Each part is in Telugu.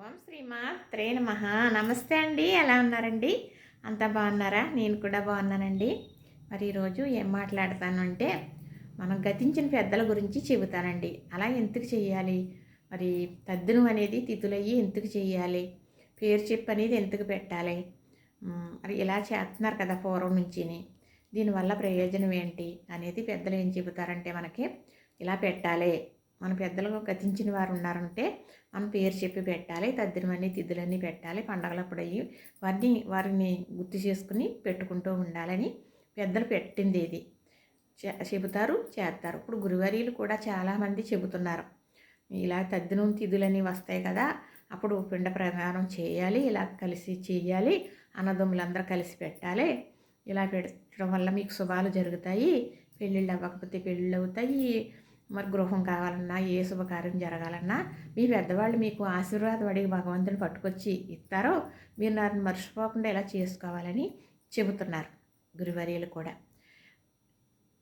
ఓం శ్రీమాత్రే నమః. నమస్తే అండి. ఎలా ఉన్నారండి? అంతా బాగున్నారా? నేను కూడా బాగున్నానండి. మరి ఈరోజు ఏం మాట్లాడతాను అంటే మనం గతించిన పెద్దల గురించి చెబుతానండి. అలా ఎందుకు చేయాలి మరి తద్దును అనేది తిథులయ్యి ఎందుకు చేయాలి పేరు చెప్పు అనేది ఎందుకు పెట్టాలి? మరి ఇలా చేస్తున్నారు కదా పూర్వం నుంచిని. దీనివల్ల ప్రయోజనం ఏంటి? అనేది పెద్దలు ఏం చెబుతారంటే మనకి ఇలా పెట్టాలి. మన పెద్దలు గతించిన వారు ఉన్నారంటే మనం పేరు చెప్పి పెట్టాలి తద్దినమని తిద్దులన్నీ పెట్టాలి పండగలప్పుడు అయ్యి వారిని వారిని గుర్తు చేసుకుని పెట్టుకుంటూ ఉండాలని పెద్దలు పెట్టింది ఇది. చె- చెబుతారు చేస్తారు. ఇప్పుడు గురువారీలు కూడా చాలామంది చెబుతున్నారు. ఇలా తద్దినం తిథులని వస్తాయి కదా అప్పుడు పిండ ప్రదానం చేయాలి ఇలా కలిసి చేయాలి అన్నదమ్ములందరూ కలిసి పెట్టాలి. ఇలా పెట్టడం వల్ల మీకు శుభాలు జరుగుతాయి పెళ్ళిళ్ళు అవ్వకపోతే పెళ్ళిళ్ళు అవుతాయి మరి గృహం కావాలన్నా ఏ శుభకార్యం జరగాలన్నా మీ పెద్దవాళ్ళు మీకు ఆశీర్వాదం అడిగి భగవంతుని పట్టుకొచ్చి ఇస్తారో మీరు నన్ను మర్చిపోకుండా ఇలా చేసుకోవాలని చెబుతున్నారు గురువర్యులు కూడా.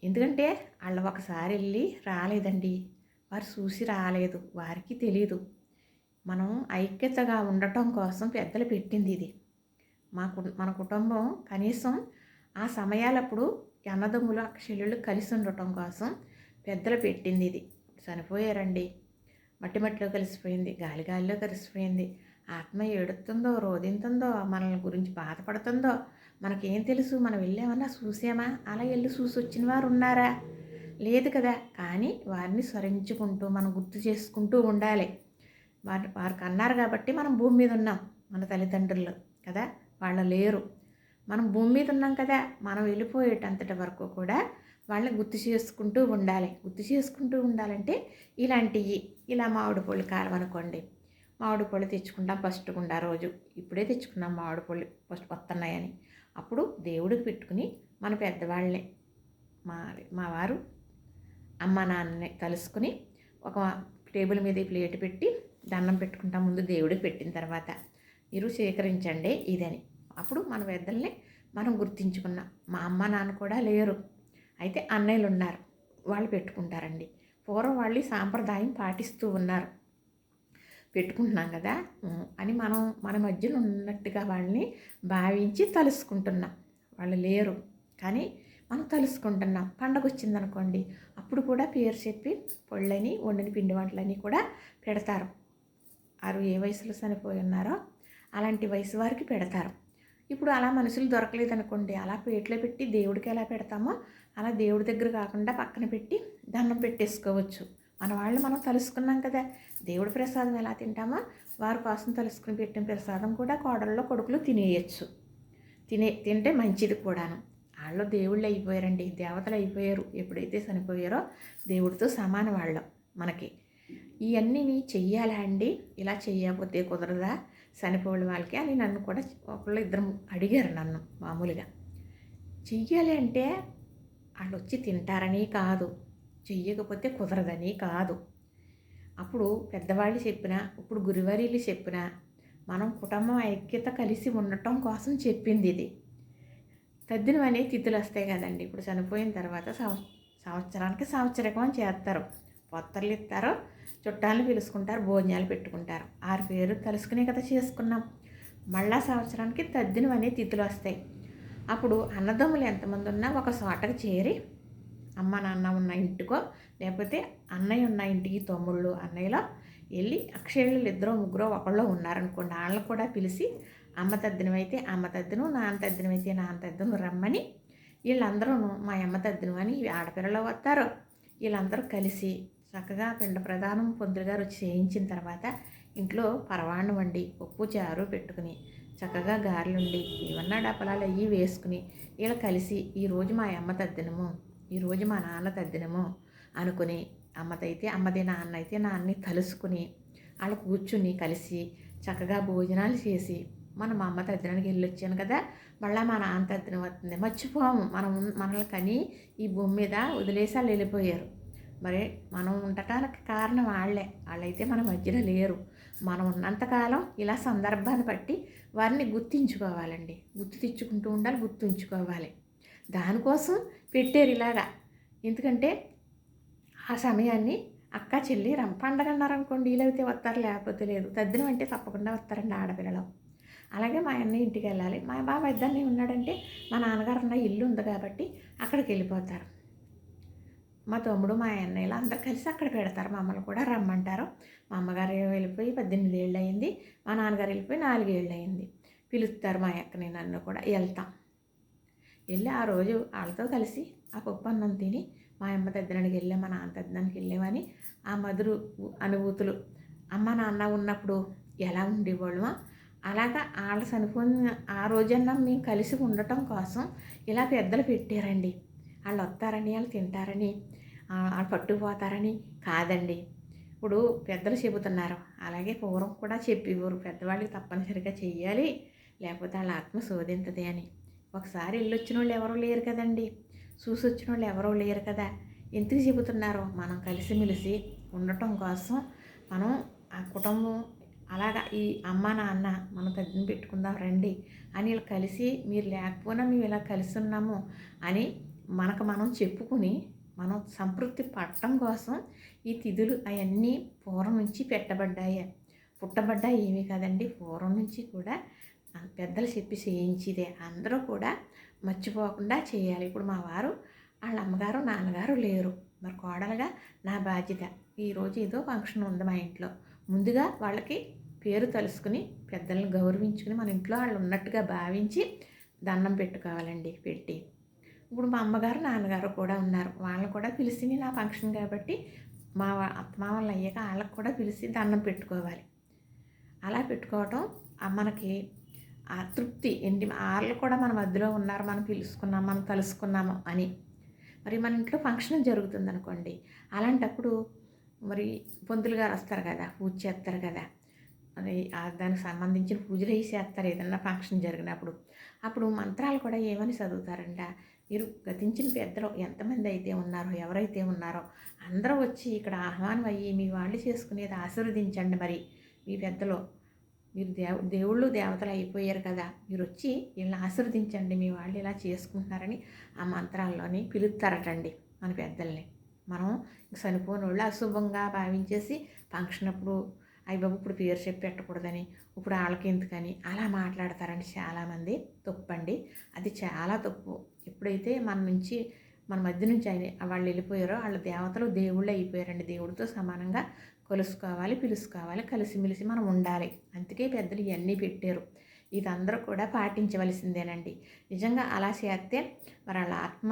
ఎందుకంటే వాళ్ళు ఒకసారి వెళ్ళి రాలేదండి. వారు చూసి రాలేదు. వారికి తెలియదు మనం ఐక్యతగా ఉండటం కోసం పెద్దలు పెట్టింది ఇది. మా కు- మన కుటుంబం కనీసం ఆ సమయాలప్పుడు అన్నదమ్ములు అక్షల్యులు కలిసి ఉండటం కోసం పెద్దలు పెట్టింది ఇది. చనిపోయారండి. మట్టి మట్టిలో కలిసిపోయింది. గాలి గాలిలో కలిసిపోయింది. ఆత్మ ఏడుతుందో రోదింతుందో మనల్ని గురించి బాధపడుతుందో మనకేం తెలుసు? మనం వెళ్ళామన్నా చూసామా? అలా వెళ్ళి చూసి వచ్చిన వారు ఉన్నారా? లేదు కదా. కానీ వారిని స్మరించుకుంటూ మనం గుర్తు చేసుకుంటూ ఉండాలి. వారి వారికి అన్నారు కాబట్టి మనం భూమి మీద ఉన్నాం మన తల్లిదండ్రులు కదా. వాళ్ళు లేరు. మనం భూమి మీద ఉన్నాం కదా. మనం వెళ్ళిపోయేటంతటి వరకు కూడా వాళ్ళని గుర్తు చేసుకుంటూ ఉండాలి. గుర్తు చేసుకుంటూ ఉండాలంటే ఇలాంటివి ఇలా మామిడి పళ్ళు కాలం మామిడి పళ్ళు తెచ్చుకుంటాం ఫస్ట్ గుండా రోజు. ఇప్పుడే తెచ్చుకున్నాం మామిడి పళ్ళు ఫస్ట్ వస్తున్నాయని అప్పుడు దేవుడికి పెట్టుకుని మన పెద్దవాళ్ళని మా మా వారు అమ్మ నాన్నని కలుసుకుని ఒక టేబుల్ మీద ప్లేట్ పెట్టి దండం పెట్టుకుంటాం ముందు దేవుడికి పెట్టిన తర్వాత. మీరు స్వీకరించండి ఇదని. అప్పుడు మన పెద్దల్ని మనం గుర్తించుకున్నాం. మా అమ్మ నాన్న కూడా లేరు. అయితే అన్నయ్యలు ఉన్నారు వాళ్ళు పెట్టుకుంటారండి. పూర్వం వాళ్ళు సాంప్రదాయం పాటిస్తూ ఉన్నారు. పెట్టుకుంటున్నాం కదా? అని మనం మన మధ్యన ఉన్నట్టుగా వాళ్ళని భావించి తలుసుకుంటున్నాం. వాళ్ళు లేరు. కానీ మనం తలుసుకుంటున్నాం. పండగ వచ్చిందనుకోండి అప్పుడు కూడా పేరు చెప్పి పొళ్ళని వండిన పిండి వంటలని కూడా పెడతారు. వారు ఏ వయసులో చనిపోయి ఉన్నారో అలాంటి వయసు వారికి పెడతారు. ఇప్పుడు అలా మనుషులు దొరకలేదు అనుకోండి అలా ప్లేట్లో పెట్టి దేవుడికి ఎలా పెడతామో అలా దేవుడి దగ్గర కాకుండా పక్కన పెట్టి దండం పెట్టేసుకోవచ్చు. మన వాళ్ళు మనం తలుసుకున్నాం కదా దేవుడి ప్రసాదం ఎలా తింటామో వారి కోసం తలుసుకుని పెట్టిన ప్రసాదం కూడా కోడల్లో కొడుకులు తినేయచ్చు. తినే తింటే మంచిది కూడాను. వాళ్ళు దేవుళ్ళు అయిపోయారండి దేవతలు అయిపోయారు ఎప్పుడైతే చనిపోయారో దేవుడితో సమాన వాళ్ళం మనకి ఇవన్నీ చెయ్యాలా అండి? ఇలా చేయకపోతే కుదరదా? చనిపోయిన వాళ్ళకి అని నన్ను కూడా ఒకళ్ళు ఇద్దరు అడిగారు నన్ను మామూలుగా. చెయ్యాలి అంటే వాళ్ళు వచ్చి తింటారని కాదు చెయ్యకపోతే కుదరదని కాదు. అప్పుడు పెద్దవాళ్ళు చెప్పిన ఇప్పుడు గురువారీలు చెప్పిన మనం కుటుంబం ఐక్యత కలిసి ఉండటం కోసం చెప్పింది ఇది. తద్దినం అనే తిథులు వస్తాయి కదండి. ఇప్పుడు చనిపోయిన తర్వాత సంవత్సరానికి సంవత్సరకం అని చేస్తారు. పొత్తర్లు ఇస్తారు చుట్టాలను పిలుచుకుంటారు భోజనాలు పెట్టుకుంటారు. ఆరు పేరు తలుసుకునే కదా చేసుకున్నాం. మళ్ళా సంవత్సరానికి తద్దినం అనే తిథులు వస్తాయి. అప్పుడు అన్నదమ్ములు ఎంతమంది ఉన్నా ఒక చోటకు చేరి అమ్మ నాన్న ఉన్న ఇంటికో లేకపోతే అన్నయ్య ఉన్న ఇంటికి తమ్ముళ్ళు అన్నయ్యలో వెళ్ళి అక్షయుళ్ళు ఇద్దరు ముగ్గురు ఒకళ్ళు ఉన్నారనుకోండి వాళ్ళని కూడా పిలిచి అమ్మ తద్దినం అయితే అమ్మ తద్దినం నాన్న తద్దినం అయితే నాన్న తద్దినం రమ్మని వీళ్ళందరూ మా అమ్మ తద్దినం అని ఆడపిల్లలు వస్తారు వీళ్ళందరూ కలిసి చక్కగా పిండ ప్రధానం పొందులు గారు చేయించిన తర్వాత ఇంట్లో పరవాణం వండి ఉప్పు చారు పెట్టుకుని చక్కగా గారెలుండి ఏమన్నా డపలాలు అయ్యి వేసుకుని వీళ్ళు కలిసి ఈరోజు మా అమ్మ తద్దినము ఈరోజు మా నాన్న తద్దినము అనుకుని అమ్మదైతే అమ్మది నాన్న అయితే నాన్నని కలుసుకుని వాళ్ళు కూర్చుని కలిసి చక్కగా భోజనాలు చేసి మనం మా అమ్మ తద్దినానికి వెళ్ళి వచ్చాను కదా మళ్ళీ మా నాన్న తద్దినం వస్తుంది మర్చిపోము మనం మనల్ని కని ఈ భూమి మీద వదిలేసి వాళ్ళు వెళ్ళిపోయారు. మరి మనం ఉండటానికి కారణం వాళ్ళే. వాళ్ళైతే మన మధ్యలో లేరు. మనం ఉన్నంతకాలం ఇలా సందర్భాన్ని బట్టి వారిని గుర్తించుకోవాలండి. గుర్తు తెచ్చుకుంటూ ఉండాలి గుర్తుంచుకోవాలి. దానికోసం పెట్టారు ఇలాగా. ఎందుకంటే ఆ సమయాన్ని అక్క చెల్లి రం పండగ అన్నారనుకోండి వీలైతే వస్తారు లేకపోతే లేదు. తద్దినం అంటే తప్పకుండా వస్తారండి ఆడపిల్లలు. అలాగే మా అన్నయ్య ఇంటికి వెళ్ళాలి. మా బాబా ఇద్దరిని ఉన్నాడంటే మా నాన్నగారు ఉన్న ఇల్లు ఉంది కాబట్టి అక్కడికి వెళ్ళిపోతారు. మా తమ్ముడు మా అన్నయ్యలు అందరు కలిసి అక్కడ పెడతారు. మమ్మల్ని కూడా రమ్మంటారు. మా అమ్మగారు వెళ్ళిపోయి పద్దెనిమిది ఏళ్ళు అయింది మా నాన్నగారు వెళ్ళిపోయి నాలుగేళ్ళు అయింది పిలుస్తారు మా అక్కని నన్ను కూడా. వెళ్తాం. వెళ్ళి ఆ రోజు వాళ్ళతో కలిసి ఆ పప్పు అన్నం తిని మా అమ్మ తద్దనానికి వెళ్ళాం మా నాన్న తద్దనానికి వెళ్ళామని ఆ మధురు అనుభూతులు. అమ్మ నాన్న ఉన్నప్పుడు ఎలా ఉండేవాళ్ళమో? అలాగా వాళ్ళ చనిపోయిన ఆ రోజన్నా మేము కలిసి ఉండటం కోసం ఇలా పెద్దలు పెట్టారండి. వాళ్ళు వస్తారని వాళ్ళు తింటారని వాళ్ళు పట్టుకుపోతారని కాదండి. ఇప్పుడు పెద్దలు చెబుతున్నారు. అలాగే పూర్వం కూడా చెప్పేవారు. పెద్దవాళ్ళకి తప్పనిసరిగా చెయ్యాలి లేకపోతే వాళ్ళ ఆత్మ శోధింతది అని. ఒకసారి ఇల్లు వచ్చిన వాళ్ళు ఎవరూ లేరు కదండి. చూసి వచ్చిన వాళ్ళు ఎవరూ లేరు కదా. ఎందుకు చెబుతున్నారు? మనం కలిసిమెలిసి ఉండటం కోసం మనం ఆ కుటుంబం అలాగా ఈ అమ్మ నాన్న మనం తగ్గిన పెట్టుకుందాం రండి అని వీళ్ళు కలిసి మీరు లేకపోయినా మేము ఇలా కలిసి ఉన్నాము అని మనకు మనం చెప్పుకుని మనం సంతృప్తి పడటం కోసం ఈ తిథులు అవన్నీ పూర్వం నుంచి పెట్టబడ్డాయి. పుట్టబడ్డాయి ఏమీ కదండి. పూర్వం నుంచి కూడా పెద్దలు చెప్పి చేయించిదే. అందరూ కూడా మర్చిపోకుండా చేయాలి. ఇప్పుడు మా వారు వాళ్ళ అమ్మగారు నాన్నగారు లేరు. మరి కోడలుగా నా బాధ్యత. ఈరోజు ఏదో ఫంక్షన్ ఉంది మా ఇంట్లో. ముందుగా వాళ్ళకి పేరు తెలుసుకుని పెద్దలను గౌరవించుకుని మన ఇంట్లో వాళ్ళు ఉన్నట్టుగా భావించి దండం పెట్టుకోవాలండి పెట్టి. ఇప్పుడు మా అమ్మగారు నాన్నగారు కూడా ఉన్నారు. వాళ్ళని కూడా పిలిచి నా ఫంక్షన్ కాబట్టి మా అత్తమామలు అయ్యాక వాళ్ళకి కూడా పిలిచి దండం పెట్టుకోవాలి. అలా పెట్టుకోవటం మనకి ఆ తృప్తి ఏంటి? వాళ్ళు కూడా మన మధ్యలో ఉన్నారు మనం పిలుచుకున్నాం మనం కలుసుకున్నాము అని. మరి మన ఇంట్లో ఫంక్షన్ జరుగుతుంది అనుకోండి అలాంటప్పుడు మరి పొందులు గారు వస్తారు కదా పూజ చేస్తారు కదా అది దానికి సంబంధించిన పూజలు వేసి చేస్తారు ఏదన్నా ఫంక్షన్ జరిగినప్పుడు. అప్పుడు మంత్రాలు కూడా ఏమని చదువుతారంట? మీరు గతించిన పెద్దలు ఎంతమంది అయితే ఉన్నారో ఎవరైతే ఉన్నారో అందరూ వచ్చి ఇక్కడ ఆహ్వానం అయ్యి మీ వాళ్ళు చేసుకునేది ఆశీర్వదించండి మరి. మీ పెద్దలు మీరు దేవ దేవుళ్ళు దేవతలు అయిపోయారు కదా మీరు వచ్చి వీళ్ళని ఆశీర్వదించండి మీ వాళ్ళు ఇలా చేసుకుంటున్నారని ఆ మంత్రాల్లోని పిలుస్తారటండి మన పెద్దల్ని. మనం చనిపోయిన వాళ్ళు అశుభంగా భావించేసి ఫంక్షన్ అప్పుడు అయ్యి బాబు ఇప్పుడు పేరు చెప్పి పెట్టకూడదని ఇప్పుడు వాళ్ళకి ఎందుకని అలా మాట్లాడతారండి చాలామంది. తప్పండి. అది చాలా తప్పు. ఎప్పుడైతే మన నుంచి మన మధ్య నుంచి ఆయన వాళ్ళు వెళ్ళిపోయారో వాళ్ళ దేవతలు దేవుళ్ళు అయిపోయారండి. దేవుడితో సమానంగా కలుసుకోవాలి పిలుసుకోవాలి కలిసిమెలిసి మనం ఉండాలి. అందుకే పెద్దలు ఇవన్నీ పెట్టారు. ఇదందరూ కూడా పాటించవలసిందేనండి. నిజంగా అలా చేస్తే మరి వాళ్ళ ఆత్మ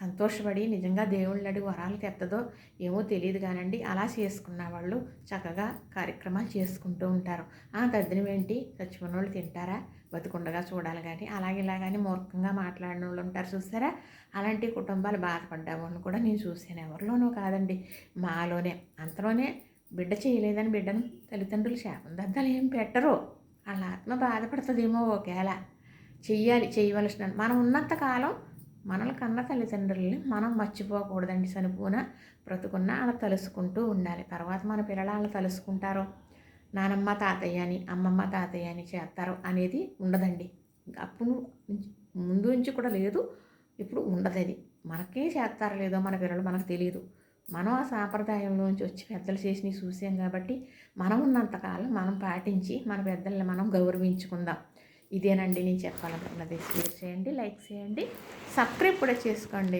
సంతోషపడి నిజంగా దేవుళ్ళడి వరాలు తెత్తదో ఏమో తెలియదు కానండి. అలా చేసుకున్న వాళ్ళు చక్కగా కార్యక్రమాలు చేసుకుంటూ ఉంటారు. ఆ తద్దినం ఏంటి? చచ్చిపోయిన వాళ్ళు తింటారా? బతుకుండగా చూడాలి కానీ అలాగే ఇలాగని మూర్ఖంగా మాట్లాడిన వాళ్ళు ఉంటారు చూసారా? అలాంటి కుటుంబాలు బాధపడ్డామని కూడా నేను చూసాను ఎవరిలోనూ కాదండి. మాలోనే అంతలోనే బిడ్డ చేయలేదని బిడ్డను తల్లిదండ్రులు శాపం దద్దాలు ఏం పెట్టరు. వాళ్ళ ఆత్మ బాధపడుతుందేమో ఒకేలా. చెయ్యాలి చేయవలసిన మనం ఉన్నంతకాలం మనల్ని కన్న తల్లిదండ్రులని మనం మర్చిపోకూడదండి చనిపోన బ్రతుకున్న అలా తలుసుకుంటూ ఉండాలి. తర్వాత మన పిల్లలు అలా తలుసుకుంటారు. నానమ్మ తాతయ్య అని అమ్మమ్మ తాతయ్య అని చేస్తారు అనేది ఉండదండి. అప్పుడు ముందు నుంచి కూడా లేదు ఇప్పుడు ఉండదు అది. మనకే చేస్తారో లేదో మన పిల్లలు మనకు తెలియదు మనం ఆ సాంప్రదాయంలోంచి వచ్చి పెద్దలు చేసినవి చూసాం కాబట్టి మనం ఉన్నంతకాలం మనం పాటించి మన పెద్దల్ని మనం గౌరవించుకుందాం. ఇదేనండి నేను చెప్పాలనుకున్నది. షేర్ చేయండి లైక్ చేయండి. సబ్స్క్రైబ్ కూడా చేసుకోండి.